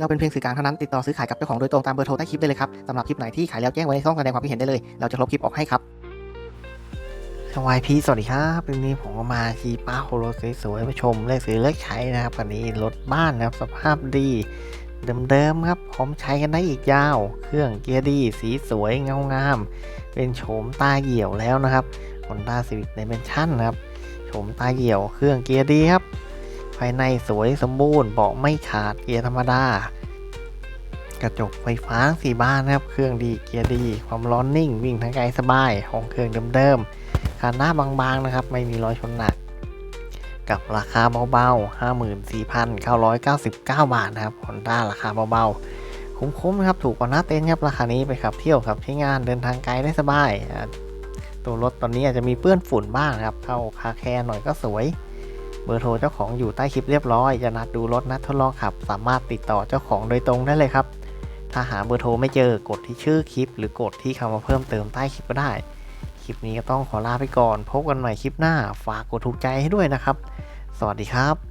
เราเป็นเพียงสื่อกลางเท่านั้นติดต่อซื้อขายกับเจ้าของโดยตรงตามเบอร์โทรใต้คลิปได้เลยครับสำหรับคลิปไหนที่ขายแล้วแจ้งไว้ในช่องแสดงความคิดเห็นได้เลย เราจะลบคลิปออกให้ครับสวายพีสวัสดีครับวันนี้ผมก็มาขี่ป้าโฮโลสวยๆมาชมเลขซื้อเลขใช้นะครับวันนี้รถบ้านนะครับสภาพดีเดิมๆครับพร้อมใช้กันได้อีกยาว เครื่องเกียร์ดี สีสวยเงางาม เป็นโฉมตาเหี่ยวแล้วนะครับ Honda Civic Dimension นะครับโฉมตาเหี่ยว เครื่องเกียร์ดีครับ ภายในสวยสมบูรณ์เบาะไม่ขาดเกียร์ธรรมดา กระจกไฟฟ้าสีบานนะครับ เครื่องดีเกียร์ดี ความร้อนนิ่ง วิ่งทางไกลสบายของเครื่องเดิมๆคันหน้าบางๆนะครับ ไม่มีรอยชนหนัก กับราคาเบาๆ 54,999 บาทนะครับ Honda ราคาเบาๆคุ้มๆนะครับ ถูกกว่าหน้าเต็นท์ครับราคานี้ไปขับเที่ยวขับใช้งานเดินทางไกลได้สบาย ตัวรถตอนนี้อาจจะมีเปื้อนฝุ่นบ้างนะครับ เข้าคาแคร์หน่อยก็สวย เบอร์โทรเจ้าของอยู่ใต้คลิปเรียบร้อยจะนัดดูรถนัดทดลองขับ สามารถติดต่อเจ้าของโดยตรงได้เลยครับ ถ้าหาเบอร์โทรไม่เจอกดที่ชื่อคลิป หรือกดที่คำว่าเพิ่มเติมใต้คลิปก็ได้ คลิปนี้ก็ต้องขอลาไปก่อน พบกันใหม่คลิปหน้า ฝากกดถูกใจให้ด้วยนะครับ สวัสดีครับ